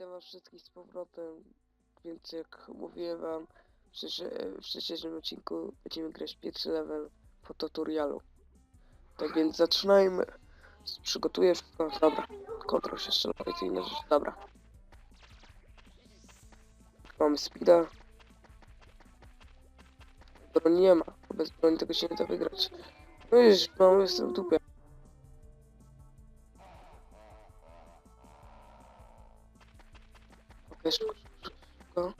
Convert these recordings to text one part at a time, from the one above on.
witam was wszystkich z powrotem. Więc jak mówiłem wam w, wcześniejszym odcinku będziemy grać pierwszy level po tutorialu. Tak więc zaczynajmy. Przygotuję wszystko. Dobra. Kontrol się jeszcze i inne rzeczy. Dobra. Mamy speeda. Broni nie ma. Bez broni tego się nie da wygrać. No już mamy jestem w dupie. Okej, szybko, szybko.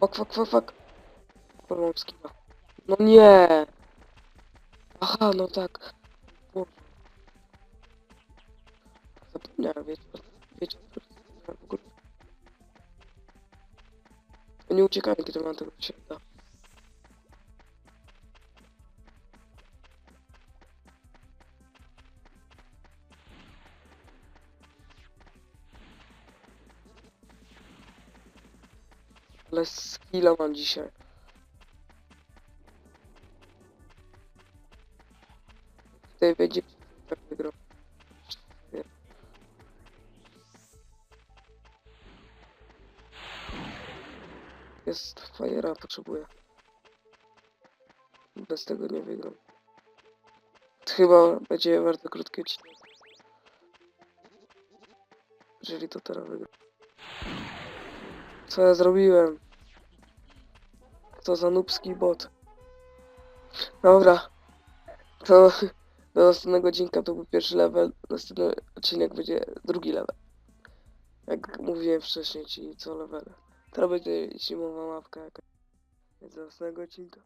Fuck, fuck, fuck, fuck. Kurwa, skilla. No nie! Aha, no tak. Boże. Zapomniałem, wiecie, wiecie, Andiamo a cercare anche durante la scelta. La schila magica. Deve vegetare. Jest fajera, potrzebuję. Bez tego nie wygram. Chyba będzie bardzo krótki odcinek. Jeżeli to teraz wygram. Co ja zrobiłem? Co za nubski bot. Dobra. To do następnego odcinka to był pierwszy level. Następny odcinek będzie drugi level. Jak mówiłem wcześniej ci co level. Teraz będzie zimowa mapka jakaś. Więc do następnego odcinka.